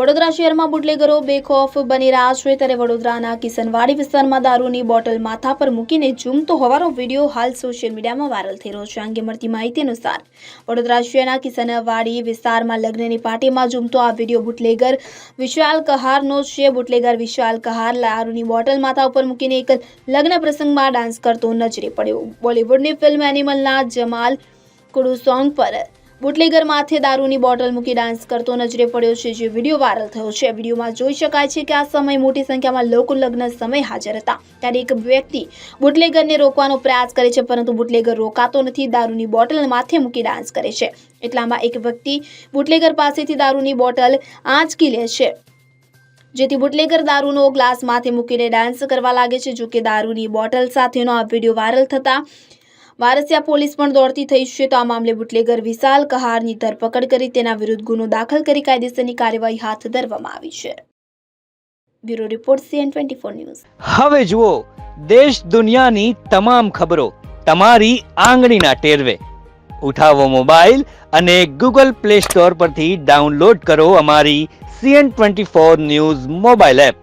વડોદરા શહેરમાં બુટલેગરો બેખોફ બની રહ્યા છે. ત્યારે વડોદરાના કિસનવાડી વિસ્તારમાં દારૂની બોટલ માથા પર મૂકીને ઝૂમતો હોવાનો વીડિયો હાલ સોશિયલ મીડિયામાં વાયરલ થઈ રહ્યો છે. આ અંગે મળતી માહિતી અનુસાર વડોદરા શહેરના કિસનવાડી વિસ્તારમાં લગ્નની પાર્ટીમાં ઝૂમતો આ વીડિયો બુટલેગર વિશાલ કહારનો છે. બુટલેગર વિશાલ કહાર દારૂની બોટલ માથા ઉપર મૂકીને એક લગ્ન પ્રસંગમાં ડાન્સ કરતો નજરે પડ્યો. બોલિવૂડની ફિલ્મ એનિમલના જમાલ કુડુ સોંગ પર બુટલેગર માથે દારૂની બોટલ મૂકી ડાન્સ કરતો નજરે પડ્યો છે, જે વીડિયો વાયરલ થયો છે. વિડીયોમાં જોઈ શકાય છે કે આ સમયે મોટી સંખ્યામાં લોકો લગ્ન સમય હાજર હતા. ત્યારે એક વ્યક્તિ બુટલેગરને રોકવાનો પ્રયાસ કરે છે, પરંતુ બુટલેગર રોકાતો નથી, દારૂની બોટલ માથે મૂકી ડાન્સ કરે છે. એટલામાં એક વ્યક્તિ બુટલેગર પાસેથી દારૂની બોટલ આંચકી લે છે. જેથી બુટલેગર દારૂનો ગ્લાસ માથે મૂકીને ડાન્સ કરવા લાગે છે. જો કે દારૂની બોટલ સાથેનો આ વીડિયો વાયરલ થતા વારસિયા પોલીસ પણ દોડતી થઈ છે તો આ મામલે બુટલેગર વિશાલ કહારની ધરપકડ કરી તેના વિરુદ્ધ ગુનો દાખલ કરી કાયદેસરની કાર્યવાહી હાથ ધરવામાં આવી છે. Bureau report CN twenty news. હવે જુઓ, દેશ દુનિયાની તમામ ખબરો તમારી આંગળીના ટેરવે. ઉઠાવો મોબાઈલ અને ગૂગલ પ્લે સ્ટોર પરથી ડાઉનલોડ કરો અમારી CN twenty news mobile app.